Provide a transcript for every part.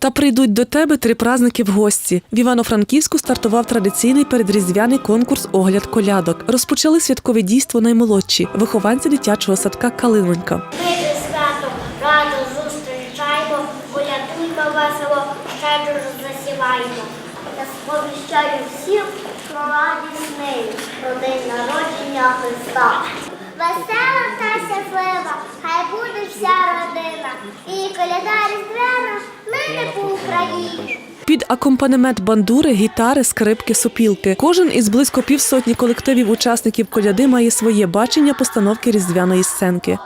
Та прийдуть до тебе три празники в гості. В Івано-Франківську стартував традиційний передріздвяний конкурс Огляд колядок. Розпочали святкове дійство наймолодші вихованці дитячого садка Калинонька. Ми святом радо зустрічаємо, колядуймо весело, щедро засіваємо. Я сповіщаю всім про радість неї, про день народження Христа. Весела та щаслива, хай буде вся родина. І коляда різдвяна. Під акомпанемент бандури, гітари, скрипки, сопілки. Кожен із близько півсотні колективів учасників коляди має своє бачення постановки різдвяної сценки.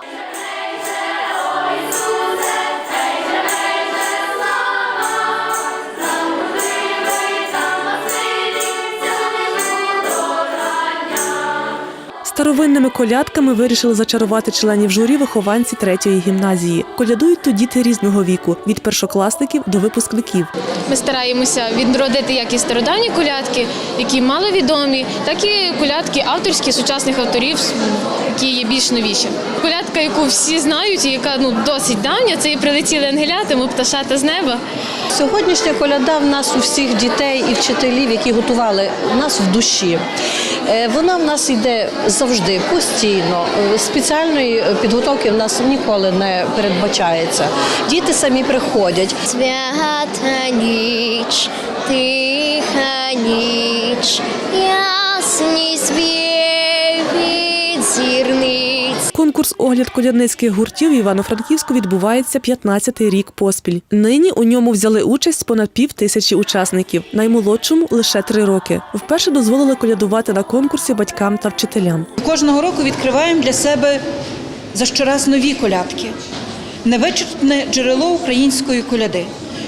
Старовинними колядками вирішили зачарувати членів журі вихованці третьої гімназії. Колядують тут діти різного віку від першокласників до випускників. Ми стараємося відродити як і стародавні колядки, які маловідомі, так і колядки авторські сучасних авторів, які є більш новіші. Колядка, яку всі знають, і яка ну досить давня, це і прилетіли ангеляти, ми пташата з неба. Сьогоднішня коляда в нас у всіх дітей і вчителів, які готували в нас в душі. Е, Вона в нас йде завжди, постійно. Е, Спеціальної підготовки в нас ніколи не передбачається. Діти самі приходять. Свята ніч, тиха ніч, ясні від зірниць. Конкурс огляд колядницьких гуртів в Івано-Франківську відбувається 15-й рік поспіль. Нині у ньому взяли участь понад пів тисячі учасників. Наймолодшому лише три роки. Вперше дозволили колядувати на конкурсі батькам та вчителям. Кожного року відкриваємо для себе за щораз нові колядки. Невичерпне джерело української коляди.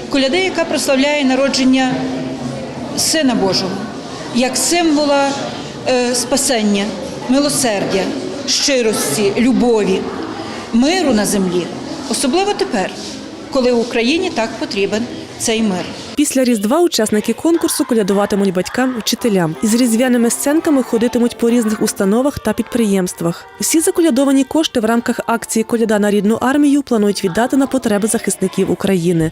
Коляди, яка прославляє народження Сина Божого, як символа е, спасення, милосердя, щирості, любові, миру на землі. Особливо тепер, коли Україні так потрібен цей мир. Після Різдва учасники конкурсу колядуватимуть батькам, вчителям. Із різдвяними сценками ходитимуть по різних установах та підприємствах. Всі заколядовані кошти в рамках акції Коляда на рідну армію планують віддати на потреби захисників України.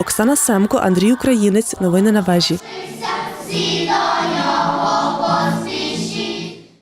Оксана Семко, Андрій Українець. Новини на вежі. Всі до